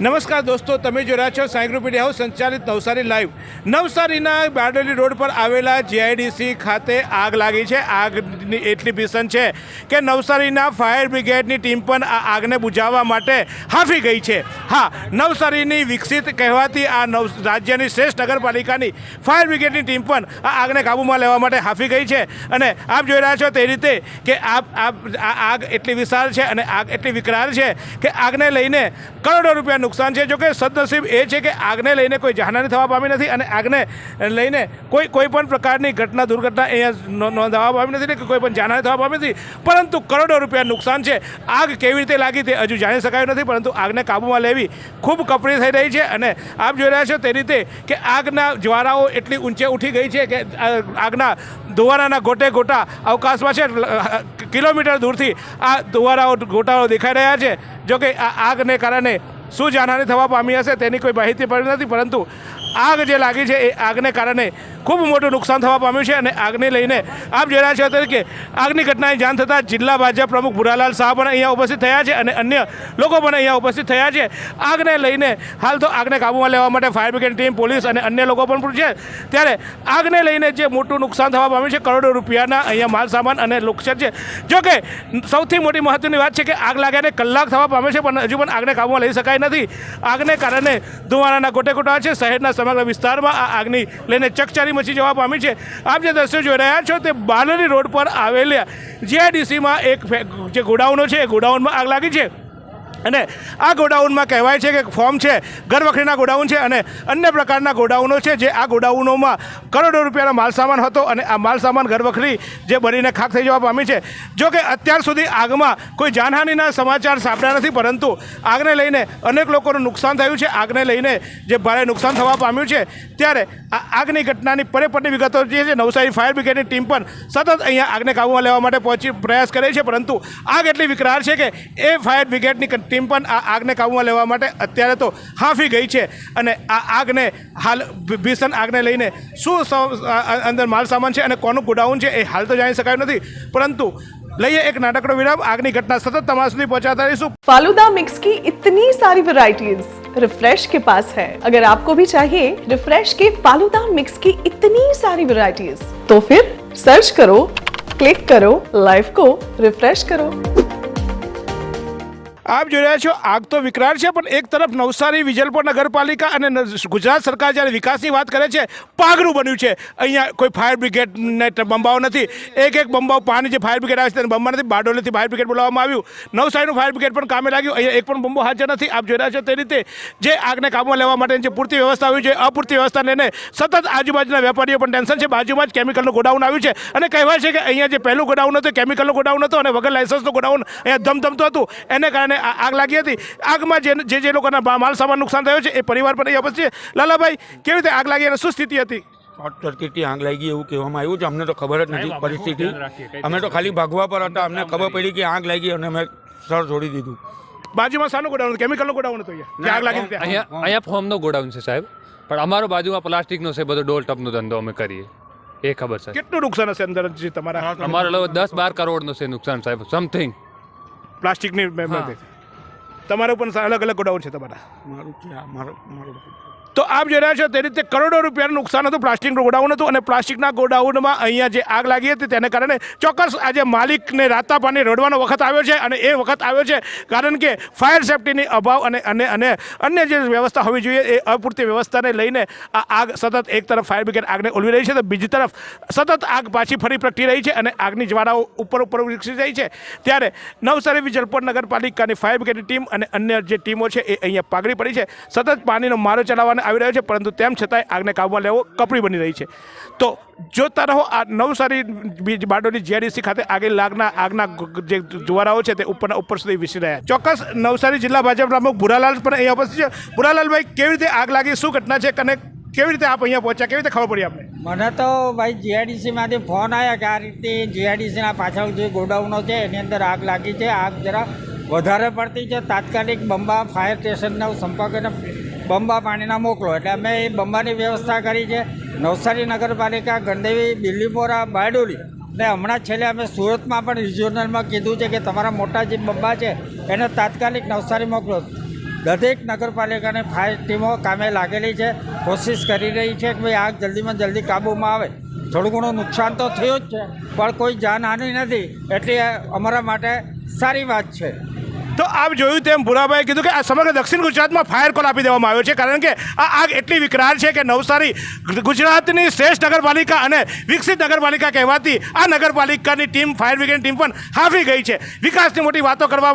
નમસ્કાર દોસ્તો, તમે જોઈ રહ્યા છો સાઈ મીડિયા હાઉસ, સંચાલિત નવસારી લાઈવ. નવસારીના બારડોલી રોડ પર આવેલા જીઆઈડીસી ખાતે આગ લાગી છે. આગની એટલી ભીષણ છે કે નવસારીના ફાયર બ્રિગેડની ટીમ પણ આ આગને બુઝાવવા માટે હાંફી ગઈ છે. હા, નવસારીની વિકસિત કહેવાતી આ નવ રાજ્યની શ્રેષ્ઠ નગરપાલિકાની ફાયર બ્રિગેડની ટીમ પણ આ આગને કાબૂમાં લેવા માટે હાંફી ગઈ છે. અને આપ જોઈ રહ્યા છો તે રીતે કે આ આગ એટલી વિશાળ છે અને આગ એટલી વિકરાળ છે કે આગને લઈને કરોડો રૂપિયા નુકસાન છે. જો કે સદનસીબ એ છે કે આગને લઈને કોઈ જાનહાની થવા પામી નથી અને આગને લઈને કોઈ કોઈ પણ પ્રકારની ઘટના, દુર્ઘટના અહીંયા નોંધાવા પામી નથી કે કોઈ પણ જાનહાની થવા પામી નથી. પરંતુ કરોડો રૂપિયા નુકસાન છે. આગ કેવી રીતે લાગી તે હજુ જાણી શકાયું નથી, પરંતુ આગને કાબૂમાં લેવી ખૂબ કપરી થઈ રહી છે. અને આપ જોઈ રહ્યા છો તે રીતે કે આગના જ્વારાઓ એટલી ઊંચે ઉઠી ગઈ છે કે આગના ધુવારાના ગોટે ગોટા અવકાશમાં છે. કિલોમીટર દૂરથી આ ધુવારાઓ ગોટાઓ દેખાઈ રહ્યા છે. જોકે આ આગને કારણે શું જાનહાની થવા પામી હશે તેની કોઈ માહિતી પડી નથી પરંતુ આગ જે લાગી છે એ આગને કારણે ખૂબ મોટું નુકસાન થવા પામ્યું છે અને આગને લઈને આપ જોઈ રહ્યા છો તરીકે આગની ઘટનાની જાણ થતાં જિલ્લા ભાજપ પ્રમુખ ભુરાલાલ શાહ પણ અહીંયા ઉપસ્થિત થયા છે અને અન્ય લોકો પણ અહીંયા ઉપસ્થિત થયા છે. આગને લઈને હાલ તો આગને કાબૂમાં લેવા માટે ફાયર બ્રિગેડ ટીમ, પોલીસ અને અન્ય લોકો પણ છે. ત્યારે આગને લઈને જે મોટું નુકસાન થવા પામ્યું છે, કરોડો રૂપિયાના અહીંયા માલ સામાન અને નુકસાન છે. જોકે સૌથી મોટી મહત્ત્વની વાત છે કે આગ લાગ્યાને કલાક થવા પામે છે, પણ હજુ પણ આગને કાબૂમાં લઈ શકાય નથી. આગને કારણે ધુમાડાના ગોટે ગોટા છે, શહેરના સમગ્ર વિસ્તારમાં આ આગની લઈને ચકચારી મચી જવા પામી છે. આપ જે દ્રશ્યો જોઈ રહ્યા છો તે બાલોલી રોડ પર આવેલા જીઆઈડીસીમાં એક જે ગોડાઉનો છે, એ ગોડાઉનમાં આગ લાગી છે. અને આ ગોડાઉનમાં કહેવાય છે કે ફોર્મ છે ઘરવખરીના ગોડાઉન છે અને અન્ય પ્રકારના ગોડાઉનો છે જે આ ગોડાઉનોમાં કરોડો રૂપિયાનો માલસામાન હતો અને આ માલસામાન ઘરવખરી જે બનીને ખાક થઈ જવા પામી છે. જો કે અત્યાર સુધી આગમાં કોઈ જાનહાનિના સમાચાર સાંભળ્યા નથી, પરંતુ આગને લઈને અનેક લોકોનું નુકસાન થયું છે. આગને લઈને જે ભારે નુકસાન થવા પામ્યું છે, ત્યારે આ આગની ઘટનાની પરેપરની વિગતો જે છે, નવસારી ફાયર બ્રિગેડની ટીમ પણ સતત અહીંયા આગને કાબૂમાં લેવા માટે પહોંચી પ્રયાસ કરે છે. પરંતુ આગ એટલી વિકરાળ છે કે એ ફાયર બ્રિગેડની ટીમ પણ આ આગને કાબૂમાં લેવા માટે અત્યારે તો હાંફી ગઈ છે અને આ આગને હાલ ભી- ભીષણ આગને લઈને શું સ- આ- આ અંદર માલ સામાન છે અને કોનું ગોડાઉન છે એ હાલ તો જાણી શકાયું નથી પરંતુ લઈએ એક નાનકડો વિરામ આગની ઘટના સતત તમારા સુધી પહોંચાડતા રહીશું फालूदा मिक्स की इतनी सारी वैरायटीज रिफ्रेश के पास है अगर आपको भी चाहिए रिफ्रेश के फालूदा मिक्स की इतनी सारी वैरायटीज तो फिर सर्च करो क्लिक करो लाइफ को रिफ्रेश करो આપ જોઈ રહ્યા છો આગ તો વિકરાળ છે, પણ એક તરફ નવસારી વિજલપુર નગરપાલિકા અને ગુજરાત સરકાર જ્યારે વિકાસની વાત કરે છે પાગરું બન્યું છે. અહીંયા કોઈ ફાયર બ્રિગેડને બંબાઓ નથી. એક એક બંબાઓ પાણી જે ફાયર બ્રિગેડ આવે છે તેને બંબા નથી. બારડોલીથી ફાયર બ્રિગેડ બોલાવવામાં આવ્યું. નવસારીનું ફાયર બ્રિગેડ પણ કામે લાગ્યું. અહીંયા એક પણ બંબો હાજર નથી. આપ જોઈ રહ્યા છો તે રીતે જે આગને કાબૂમાં લેવા માટે જે પૂરતી વ્યવસ્થા આવી છે, અપૂરતી વ્યવસ્થા લઈને સતત આજુબાજુના વેપારીઓ પણ ટેન્શન છે. બાજુમાં જ કેમિકલનું ગોડાઉન આવ્યું છે. અને કહેવાય છે કે અહીંયા જે પહેલું ગોડાઉન હતું કેમિકલનું ગોડાઉન હતું અને વગર લાઇસન્સનું ગોડાઉન અહીંયા ધમધમતું હતું. એને કારણે આ આગ લાગી હતી. આગમાં જે જે જે લોકોના માલ સામાન નુકસાન થયો છે એ પરિવાર પણ અહીં ઉપસ્થિત છે લાલાભાઈ કેવી રીતે આગ લાગી અને શું સ્થિતિ હતી? શોર્ટ સર્કિટથી આગ લાગી એવું કહેવામાં આવ્યું છે. અમને તો ખબર જ નથી પરિસ્થિતિ. અમે તો ખાલી ભાગવા પર હતા. અમને ખબર પડી કે આગ લાગી અને અમે સર છોડી દીધું. બાજુમાં શાનું ગોડાઉન હતું? કેમિકલનું ગોડાઉન હતું અહીંયા? આગ લાગી અહીંયા અહીંયા ફોર્મનો ગોડાઉન છે સાહેબ. પણ અમારો બાજુમાં પ્લાસ્ટિકનો છે બધો ડોલ ટપનો ધંધો અમે કરીએ. એ ખબર છે. કેટલું નુકસાન હશે અંદર તમારા અમારો દસ બાર કરોડનો છે નુકસાન સાહેબ. સમથિંગ પ્લાસ્ટિકની તમારે પણ અલગ અલગ ગોડાઉન છે તમારા? મારું આ મારો મારો તો આપ જોઈ રહ્યા છો, તે રીતે કરોડો રૂપિયાનું નુકસાન હતું, પ્લાસ્ટિકનું ગોડાઉન હતું અને પ્લાસ્ટિકના ગોડાઉનમાં અહીંયા જે આગ લાગી હતી, તેને કારણે ચોક્કસ આજે માલિકને રાતા પાણી રડવાનો વખત આવ્યો છે અને એ વખત આવ્યો છે કારણ કે ફાયર સેફટીની અભાવ અને અને અને અન્ય જે વ્યવસ્થા હોવી જોઈએ, એ અપૂરતી વ્યવસ્થાને લઈને આ આગ સતત એક તરફ ફાયર બ્રિગેડ આગને ઓલવી રહી છે તો બીજી તરફ સતત આગ પાછી ફરી પ્રગટી રહી છે અને આગની જ્વાળાઓ ઉપર ઉપર વિકસી રહી છે. ત્યારે નવસારી વિજલપોર નગરપાલિકાની ફાયર બ્રિગેડની ટીમ અને અન્ય જે ટીમો છે એ અહીંયા પાઘડી પડી છે. સતત પાણીનો મારો ચલાવવાને આવી રહ્યો છે, પરંતુ તેમ છતાંય આગને કાબૂમાં લેવો કપરી બની રહી છે. તો જોતા રહો આ નવસારી બીજ બારડોલી જીઆરડીસી ખાતે આગળ લાગના, આગના જે જુવારાઓ છે તે ઉપરના ઉપર સુધી વિસરી રહ્યા. ચોક્કસ નવસારી જિલ્લા ભાજપ પ્રમુખ ભુરાલાલ પણ અહીંયા ઉપસ્થિત છે. ભુરાલાલભાઈ, કેવી રીતે આગ લાગી, શું ઘટના છે અને કેવી રીતે આપ અહીંયા પહોંચ્યા? કેવી રીતે ખબર પડી આપણે મને તો ભાઈ જીઆરડીસીમાંથી ફોન આવ્યા કે આ રીતે જીઆરડીસીના પાછળ જે ગોડાઉનો છે, એની અંદર આગ લાગી છે. આગ જરા વધારે પડતી છે. તાત્કાલિક બંબા ફાયર સ્ટેશનનો સંપર્ક અને બંબા પાણીના મોકલો. એટલે અમે એ બંબાની વ્યવસ્થા કરી છે. નવસારી નગરપાલિકા ગણદેવી બિલ્લીપોરા બારડોલી. ને હમણાં છેલ્લે અમે સુરતમાં પણ રિજિયોનલમાં કીધું છે કે તમારા મોટા જે બંબા છે, એને તાત્કાલિક નવસારી મોકલો. દરેક નગરપાલિકાની ફાયર ટીમો કામે લાગેલી છે. કોશિશ કરી રહી છે કે ભાઈ આગ જલ્દીમાં જલ્દી કાબૂમાં આવે. થોડું ઘણું નુકસાન તો થયું જ છે, પણ કોઈ જાનહાનિ નથી. એટલે અમારા માટે સારી વાત છે. તો આપ જોયું તેમ ભુરાભાઈ કીધું કે આ સમગ્ર દક્ષિણ ગુજરાતમાં ફાયર કોલ આપી દેવામાં આવ્યો છે, કારણ કે આ આગ એટલી વિકરાળ છે કે નવસારી ગુજરાતની શ્રેષ્ઠ નગરપાલિકા અને વિકસિત નગરપાલિકા કહેવાતી આ નગરપાલિકાની ટીમ, ફાયર બ્રિગેડ ટીમ પણ હાફી ગઈ છે. વિકાસની મોટી વાતો કરવા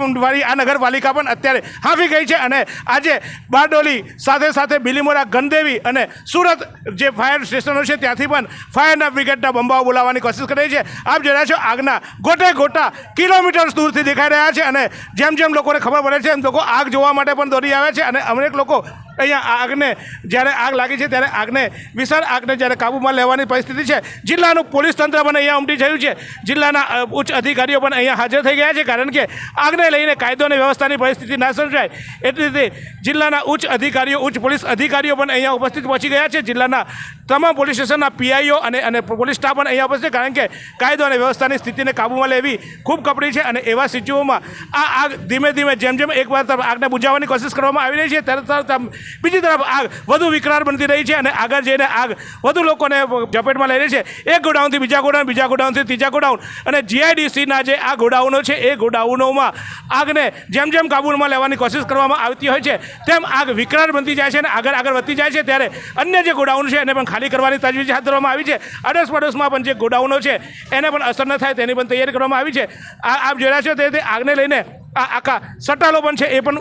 આ નગરપાલિકા પણ અત્યારે હાફી ગઈ છે અને આજે બારડોલી સાથે સાથે બિલીમોરા, ગંદેવી અને સુરત જે ફાયર સ્ટેશનો છે ત્યાંથી પણ ફાયરના બ્રિગેડના બંબાઓ બોલાવવાની કોશિશ કરી છે. આપ જોઈ છો, આગના ગોટે ગોટા કિલોમીટર દૂરથી દેખાઈ રહ્યા છે અને જેમ જેમ લોકોને ખબર પડે છે, એમ લોકો આગ જોવા માટે પણ દોડી આવે છે અને અનેક લોકો અહીંયા આગને જ્યારે આગ લાગી છે ત્યારે આગને વિશાળ આગને જ્યારે કાબૂમાં લેવાની પરિસ્થિતિ છે. જિલ્લાનું પોલીસ તંત્ર પણ અહીંયા ઉમટી થયું છે. જિલ્લાના ઉચ્ચ અધિકારીઓ પણ અહીંયા હાજર થઈ ગયા છે કારણ કે આગને લઈને કાયદો અને વ્યવસ્થાની પરિસ્થિતિ ના સર્જાય. એટલી રીતે જિલ્લાના ઉચ્ચ અધિકારીઓ, ઉચ્ચ પોલીસ અધિકારીઓ પણ અહીંયા ઉપસ્થિત પહોંચી ગયા છે. જિલ્લાના તમામ પોલીસ સ્ટેશનના પીઆઈઓ અને અને પોલીસ સ્ટાફ પણ અહીંયા ઉપસ્થિત કારણ કે કાયદો અને વ્યવસ્થાની સ્થિતિને કાબૂમાં લેવી ખૂબ કપડી છે અને એવા સિચ્યુઓમાં આ આગ ધીમે ધીમે ધીમે જેમ જેમ એકવાર વાર આગને બુજાવવાની કોશિશ કરવામાં આવી રહી છે તરત આમ બીજી તરફ આગ વધુ વિકરાળ બનતી રહી છે અને આગળ જઈને આગ વધુ લોકોને ઝપેટમાં લઈ રહી છે. એક ગોડાઉનથી બીજા ગોડાઉન, બીજા ગોડાઉનથી ત્રીજા ગોડાઉન અને જીઆઈડીસીના જે આ ગોડાઉનો છે, એ ગોડાઉનોમાં આગને જેમ જેમ કાબૂમાં લેવાની કોશિશ કરવામાં આવતી હોય છે, તેમ આગ વિકરાળ બનતી જાય છે અને આગળ આગળ વધતી જાય છે, ત્યારે અન્ય જે ગોડાઉન છે, એને પણ ખાલી કરવાની તજવીજ હાથ ધરવામાં આવી છે. અડોસ પડોશમાં પણ જે ગોડાઉનો છે, એને પણ અસર ન થાય તેની પણ તૈયારી કરવામાં આવી છે. આ આપ જોઈ રહ્યા છો તે આગને લઈને આ આખા સટાલો પણ છે એ પણ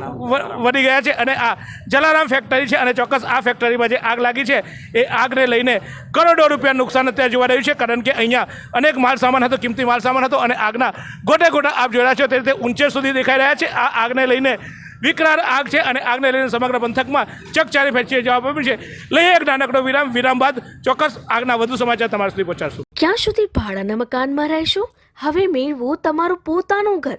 વધી ગયા છે અને આ જલારામ ફેક્ટરી છે અને ચોક્કસ આ ફેક્ટરીમાં જે આગ લાગી છે એ આગને લઈને કરોડો રૂપિયા નુકસાન અત્યારે જોવા રહ્યું છે કારણ કે અહીંયા અનેક માલ સામાન હતો, કિંમતી માલ સામાન હતો અને આગના ગોટે ગોટા આપ જોઈ છો. તે રીતે ઊંચે સુધી દેખાઈ રહ્યા છે. આ આગને લઈને વિકરાળ આગ છે અને આગને લઈને સમગ્ર પંથકમાં ચકચારી ફેંચી જવાબ આપ્યું છે. લઈએ એક નાનકડો વિરામ. વિરામ બાદ ચોક્કસ આગના વધુ સમાચાર તમારા સુધી પહોંચાડશું. ક્યાં સુધી ભાડાના મકાનમાં રહેશો? હવે મેળવો તમારું પોતાનું ઘર.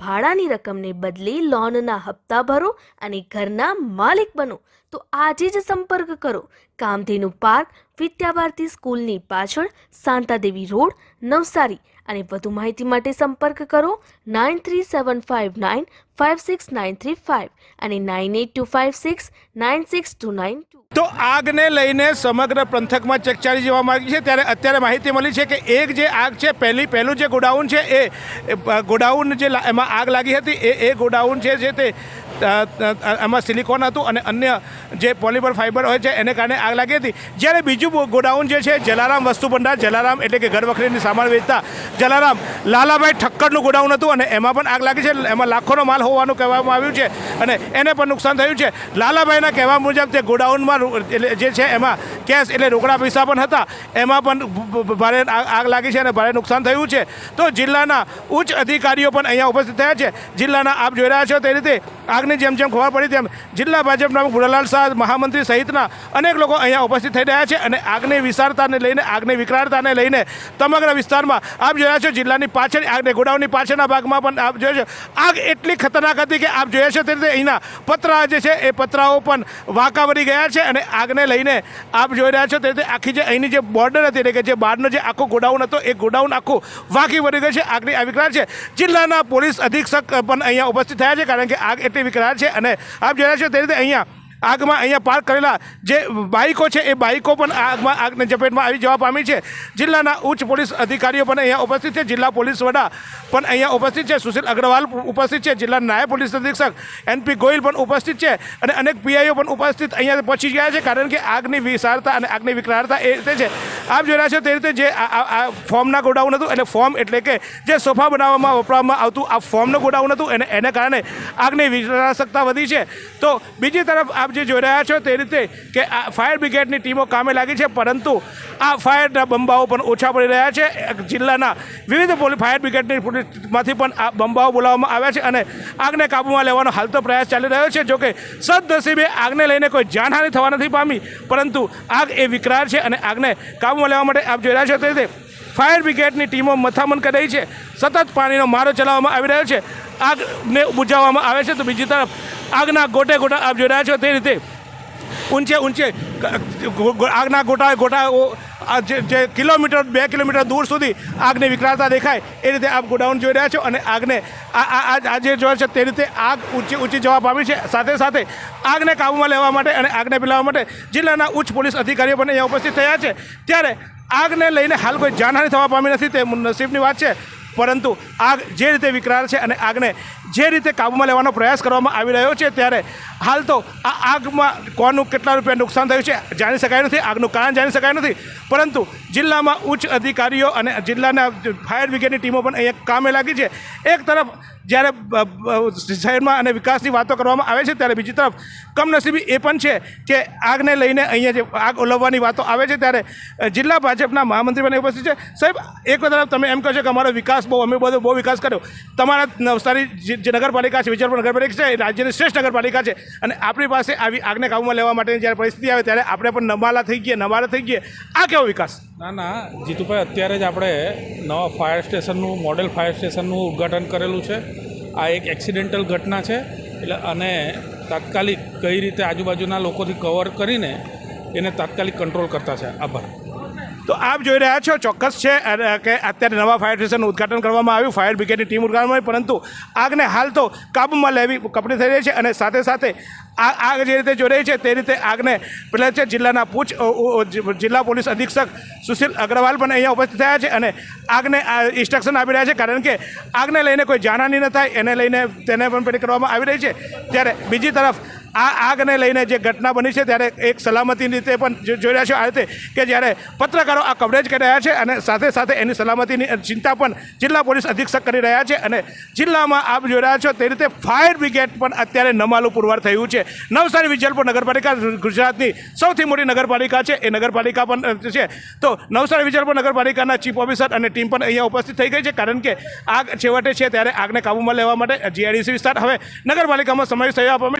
ભાડાની રકમને બદલે લોનના હપ્તા ભરો અને ઘરના માલિક બનો. તો આજે જ સંપર્ક કરો. કામધેનુ પાર્ક, વિદ્યાભારતી સ્કૂલની પાછળ શાંતાદેવી રોડ, નવસારી. અને વધુ માહિતી માટે સંપર્ક કરો nine three seven five nine five six nine three five અને nine eight two five six nine six two nine two. તો આગને લઈને સમગ્ર પંથકમાં ચકચારી જવા માંગી છે, ત્યારે અત્યારે માહિતી મળી છે કે એક જે આગ છે, પહેલી, પહેલું જે ગોડાઉન છે, એ ગોડાઉન જે એમાં આગ લાગી હતી, એ એ ગોડાઉન છે જે તે એમાં સિલિકોન હતું અને અન્ય જે પોલિમર ફાઇબર હોય છે, એને કારણે આગ લાગી હતી. જ્યારે બીજું ગોડાઉન જે છે, જલારામ વસ્તુ ભંડાર, જલારામ એટલે કે ઘર વખરીની સામાન વેચતા જલારામ લાલાભાઈ ઠક્કરનું ગોડાઉન હતું અને એમાં પણ આગ લાગી છે. એમાં લાખોનો માલ હોવાનું કહેવામાં આવ્યું છે અને એને પણ નુકસાન થયું છે. લાલાભાઈના કહેવા મુજબ તે ગોડાઉનમાં જે છે, એમાં કેશ એટલે રોકડા પૈસા પણ હતા. એમાં પણ ભારે આગ આગ લાગી છે અને ભારે નુકસાન થયું છે. તો જિલ્લાના ઉચ્ચ અધિકારીઓ પણ અહીંયા ઉપસ્થિત થયા છે. જિલ્લાના આપ જોઈ રહ્યા છો તે રીતે આગની જેમ જેમ ખબર પડી તેમ જિલ્લા ભાજપના ભુરાલાલ શાહ, મહામંત્રી સહિતના અનેક લોકો અહીંયા ઉપસ્થિત થઈ રહ્યા છે અને આગની વિશાળતાને લઈને, આગની વિકરાળતાને લઈને સમગ્ર વિસ્તારમાં આપ જોયા છો, જિલ્લાની પાછળ આગને ગોડાઉનની પાછળના ભાગમાં પણ આપ જોયા છો. આગ એટલી ખતરનાક હતી કે આપ જોયા છો તે રીતે અહીંના પતરા જે છે એ પતરાઓ પણ વાંકા વળી ગયા છે અને આગને લઈને આપ જોઈ રહ્યા છો તે રીતે આખી જે અહીંની જે બોર્ડર હતી એટલે કે જે બહારનો જે આખો ગોડાઉન હતો, એ ગોડાઉન આખું વાંકી વળી ગયું છે, આગની આ વિકરાળ છે. જિલ્લાના પોલીસ અધિક્ષક પણ અહીંયા ઉપસ્થિત થયા છે કારણ કે આગ એટલી છે અને આપ જોયા છો તે રીતે અહીંયા આગમાં અહીંયા પાર્ક કરેલા જે બાઇકો છે, એ બાઇકો પણ આગમાં આગને ઝપેટમાં આવી જવા પામી છે. જિલ્લાના ઉચ્ચ પોલીસ અધિકારીઓ પણ અહીંયા ઉપસ્થિત છે. જિલ્લા પોલીસ વડા પણ અહીંયા ઉપસ્થિત છે. સુશીલ અગ્રવાલ ઉપસ્થિત છે. જિલ્લા નાયબ પોલીસ અધિક્ષક એનપી ગોયલ પણ ઉપસ્થિત છે અને અનેક પીઆઈઓ પણ ઉપસ્થિત અહીંયા પહોંચી ગયા છે કારણ કે આગની વિશાળતા અને આગની વિકરાળતા એ રીતે છે. આપ જોઈ રહ્યા છો તે રીતે જે આ, આ- આ ફોર્મના ગોડાઉન હતું. એટલે ફોર્મ એટલે કે જે સોફા બનાવવામાં વપરાવવામાં આવતું આ ફોર્મનું ગોડાઉન હતું. અને એને કારણે આગની વિનાશકતા વધી છે. તો બીજી તરફ આપ જે જોઈ રહ્યા છો તે રીતે કે આ ફાયર બ્રિગેડની ટીમો કામે લાગી છે, પરંતુ આ ફાયરના બંબાઓ પણ ઓછા પડી રહ્યા છે. જિલ્લાના વિવિધ ફાયર બ્રિગેડની પોલીસમાંથી પણ આ બંબાઓ બોલાવવામાં આવ્યા છે અને આગને કાબૂમાં લેવાનો હાલ તો પ્રયાસ ચાલી રહ્યો છે જોકે સદનસીબે આગને લઈને કોઈ જાનહાનિ થવા નથી પામી, પરંતુ આગ એ વિકરાળ છે અને આગને કાબૂમાં લેવા માટે આપ જોઈ રહ્યા છો તે રીતે ફાયર બ્રિગેડની ટીમો મથામણ કરી રહી છે. સતત પાણીનો મારો ચલાવવામાં આવી રહ્યો છે. આગને બુજાવવામાં આવે છે. તો બીજી તરફ આગના ગોટે ગોટા આપ જોઈ રહ્યા છો તે રીતે. ઊંચે ઊંચે આગના ગોટા ગોટાઓ આ જે કિલોમીટર, બે કિલોમીટર દૂર સુધી આગને વિકરાળતા દેખાય, એ રીતે આપ ગોડાઉન જોઈ રહ્યા છો અને આગને, આ જોવા છે તે રીતે આગ ઊંચી ઊંચી જવા પામી છે. સાથે સાથે આગને કાબૂમાં લેવા માટે અને આગને પીલાવવા માટે જિલ્લાના ઉચ્ચ પોલીસ અધિકારીઓ પણ અહીંયા ઉપસ્થિત થયા છે. ત્યારે આગને લઈને હાલ કોઈ જાનહાનિ થવા પામી નથી તે નસીબની વાત છે. પરંતુ આગ જે રીતે વિકરાળ છે અને આગને જે રીતે કાબૂમાં લેવાનો પ્રયાસ કરવામાં આવી રહ્યો છે ત્યારે હાલ તો આ આગમાં કોનું કેટલા રૂપિયા નુકસાન થયું છે જાણી શકાય નથી, આગનું કારણ જાણી શકાય નથી. પરંતુ જિલ્લામાં ઉચ્ચ અધિકારીઓ અને જિલ્લાના ફાયર બ્રિગેડની ટીમો પણ અહીંયા કામે લાગી છે. એક તરફ જ્યારે શહેરમાં અને વિકાસની વાતો કરવામાં આવે છે ત્યારે બીજી તરફ કમનસીબી એ પણ છે કે આગને લઈને અહીંયા જે આગ ઓલવવાની વાતો આવે છે ત્યારે જિલ્લા ભાજપના મહામંત્રી પણ ઉપસ્થિત છે. સાહેબ, એક તરફ તમે એમ કહો છો કે અમારો વિકાસ બહુ, અમે બધો બહુ વિકાસ કર્યો. તમારા નવસારી જે નગરપાલિકા છે વિચારપુર નગરપાલિકા છે, એ રાજ્યની શ્રેષ્ઠ નગરપાલિકા છે. અને આપણી પાસે આવી આગને કાબૂમાં લેવા માટેની જ્યારે પરિસ્થિતિ આવે ત્યારે આપણે પણ નમાલા થઈ ગયા નમાલા થઈ ગયા આ કેવો વિકાસ? ના ના, જીતુભાઈ, અત્યારે જ આપણે નવા ફાયર સ્ટેશનનું, મોડેલ ફાયર સ્ટેશનનું ઉદ્ઘાટન કરેલું છે. આ એક એક્સિડેન્ટલ ઘટના છે. એટલે અને તાત્કાલિક કઈ રીતે આજુબાજુના લોકોથી કવર કરીને એને તાત્કાલિક કંટ્રોલ કરતા છે. આભાર. તો આપ જોઈ રહ્યા છો, ચોક્કસ છે કે અત્યારે નવા ફાયર સ્ટેશનનું ઉદ્ઘાટન કરવામાં આવ્યું, ફાયર બ્રિગેડની ટીમ ઉદ્ઘાટન આવી, પરંતુ આગને હાલ તો કાબૂમાં લેવી કપડી થઈ રહી છે અને સાથે સાથે આ આગ જે રીતે જોઈ રહી છે તે રીતે આગને પેલા છે જિલ્લાના પૂછ જિલ્લા પોલીસ અધિક્ષક સુશીલ અગ્રવાલ પણ અહીંયા ઉપસ્થિત થયા છે અને આગને ઇન્સ્ટ્રક્શન આપી રહ્યા છે, કારણ કે આગને લઈને કોઈ જાનહાની ન થાય, એને લઈને તેને પણ પેલી કરવામાં આવી રહી છે. ત્યારે બીજી તરફ આ આગને લઈને જે ઘટના બની છે, ત્યારે એક સલામતીની રીતે પણ જોઈ રહ્યા છો આ રીતે કે જ્યારે પત્રકારો આ કવરેજ કરી રહ્યા છે અને સાથે સાથે એની સલામતીની ચિંતા પણ જિલ્લા પોલીસ અધિક્ષક કરી રહ્યા છે અને જિલ્લામાં આપ જોઈ રહ્યા છો તે રીતે ફાયર બ્રિગેડ પણ અત્યારે નમાલું પુરવાર થયું છે. નવસારી વિજલપુર નગરપાલિકા ગુજરાતની સૌથી મોટી નગરપાલિકા છે, એ નગરપાલિકા પણ છે. તો નવસારી વિજલપુર નગરપાલિકાના ચીફ ઓફિસર અને ટીમ પણ અહીંયા ઉપસ્થિત થઈ ગઈ છે, કારણ કે આગ છેવટે છે ત્યારે આગને કાબૂમાં લેવા માટે જીઆઈડીસી વિસ્તાર. હવે નગરપાલિકામાં સમાવેશ થયો આપવા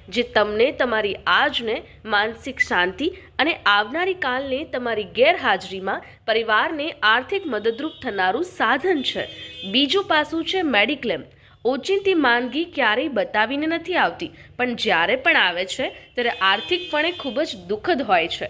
જે તમને તમારી આજને માનસિક શાંતિ અને આવનારી કાલને તમારી ગેરહાજરીમાં પરિવારને આર્થિક મદદરૂપ થનારું સાધન છે. બીજું પાસું છે મેડિક્લેમ. ઓચિંતી માંદગી ક્યારેય બતાવીને નથી આવતી, પણ જ્યારે પણ આવે છે, ત્યારે આર્થિકપણે ખૂબ જ દુઃખદ હોય છે.